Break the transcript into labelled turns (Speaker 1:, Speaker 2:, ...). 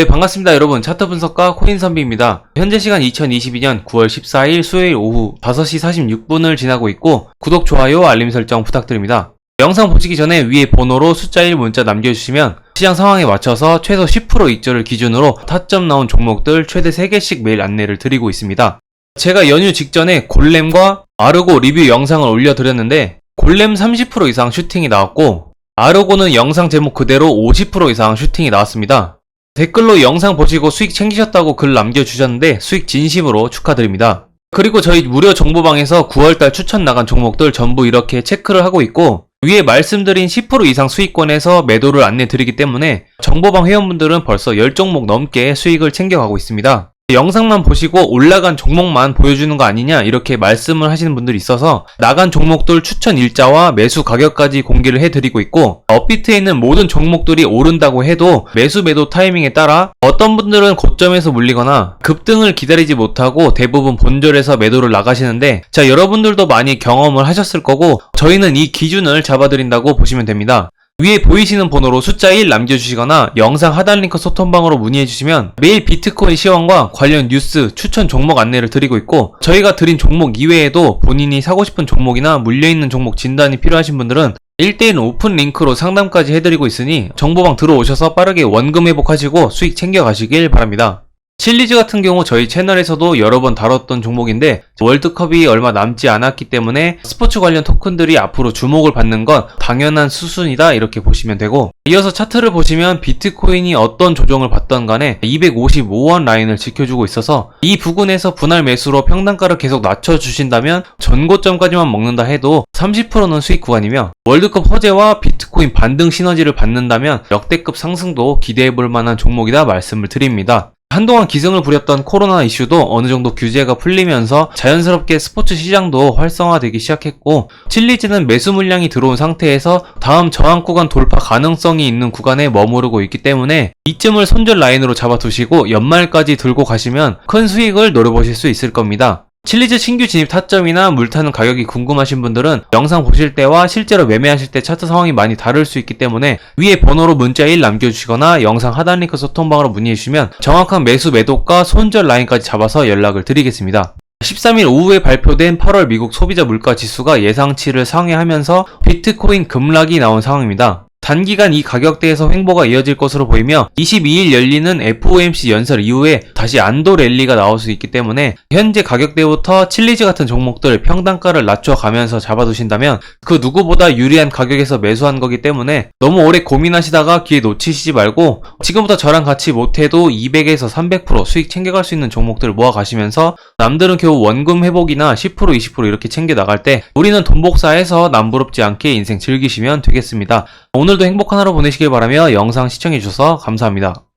Speaker 1: 네, 반갑습니다, 여러분. 차트 분석가 코인 선비입니다. 현재 시간 2022년 9월 14일 수요일 오후 5시 46분을 지나고 있고, 구독, 좋아요, 알림 설정 부탁드립니다. 영상 보시기 전에 위에 번호로 숫자 1 문자 남겨주시면 시장 상황에 맞춰서 최소 10% 익절을 기준으로 타점 나온 종목들 최대 3개씩 매일 안내를 드리고 있습니다. 제가 연휴 직전에 골렘과 아르고 리뷰 영상을 올려드렸는데, 골렘 30% 이상 슈팅이 나왔고, 아르고는 영상 제목 그대로 50% 이상 슈팅이 나왔습니다. 댓글로 영상 보시고 수익 챙기셨다고 글 남겨주셨는데 수익 진심으로 축하드립니다. 그리고 저희 무료 정보방에서 9월달 추천 나간 종목들 전부 이렇게 체크를 하고 있고 위에 말씀드린 10% 이상 수익권에서 매도를 안내 드리기 때문에 정보방 회원분들은 벌써 10종목 넘게 수익을 챙겨가고 있습니다. 영상만 보시고 올라간 종목만 보여주는 거 아니냐 이렇게 말씀을 하시는 분들이 있어서 나간 종목들 추천 일자와 매수 가격까지 공개를 해드리고 있고 업비트에 있는 모든 종목들이 오른다고 해도 매수 매도 타이밍에 따라 어떤 분들은 고점에서 물리거나 급등을 기다리지 못하고 대부분 본절에서 매도를 나가시는데 자 여러분들도 많이 경험을 하셨을 거고 저희는 이 기준을 잡아드린다고 보시면 됩니다. 위에 보이시는 번호로 숫자 1 남겨주시거나 영상 하단 링크 소통방으로 문의해주시면 매일 비트코인 시황과 관련 뉴스, 추천 종목 안내를 드리고 있고 저희가 드린 종목 이외에도 본인이 사고 싶은 종목이나 물려있는 종목 진단이 필요하신 분들은 1대1 오픈 링크로 상담까지 해드리고 있으니 정보방 들어오셔서 빠르게 원금 회복하시고 수익 챙겨가시길 바랍니다. 칠리즈 같은 경우 저희 채널에서도 여러 번 다뤘던 종목인데 월드컵이 얼마 남지 않았기 때문에 스포츠 관련 토큰들이 앞으로 주목을 받는 건 당연한 수순이다 이렇게 보시면 되고 이어서 차트를 보시면 비트코인이 어떤 조정을 받던 간에 255원 라인을 지켜주고 있어서 이 부근에서 분할 매수로 평단가를 계속 낮춰주신다면 전고점까지만 먹는다 해도 30%는 수익 구간이며 월드컵 허재와 비트코인 반등 시너지를 받는다면 역대급 상승도 기대해 볼 만한 종목이다 말씀을 드립니다. 한동안 기승을 부렸던 코로나 이슈도 어느 정도 규제가 풀리면서 자연스럽게 스포츠 시장도 활성화되기 시작했고 칠리즈는 매수 물량이 들어온 상태에서 다음 저항 구간 돌파 가능성이 있는 구간에 머무르고 있기 때문에 이쯤을 손절 라인으로 잡아두시고 연말까지 들고 가시면 큰 수익을 노려보실 수 있을 겁니다. 칠리즈 신규 진입 타점이나 물타는 가격이 궁금하신 분들은 영상 보실 때와 실제로 매매하실 때 차트 상황이 많이 다를 수 있기 때문에 위에 번호로 문자 1 남겨주시거나 영상 하단 링크 소통방으로 문의해주시면 정확한 매수 매도가 손절 라인까지 잡아서 연락을 드리겠습니다. 13일 오후에 발표된 8월 미국 소비자 물가 지수가 예상치를 상회하면서 비트코인 급락이 나온 상황입니다. 단기간 이 가격대에서 횡보가 이어질 것으로 보이며 22일 열리는 FOMC 연설 이후에 다시 안도 랠리가 나올 수 있기 때문에 현재 가격대부터 칠리즈 같은 종목들 평단가를 낮춰가면서 잡아두신다면 그 누구보다 유리한 가격에서 매수한 거기 때문에 너무 오래 고민하시다가 기회 놓치시지 말고 지금부터 저랑 같이 못해도 200에서 300% 수익 챙겨갈 수 있는 종목들을 모아가시면서 남들은 겨우 원금 회복이나 10% 20% 이렇게 챙겨 나갈 때 우리는 돈 복사해서 남부럽지 않게 인생 즐기시면 되겠습니다. 오늘 도 행복한 하루 보내시길 바라며 영상 시청해주셔서 감사합니다.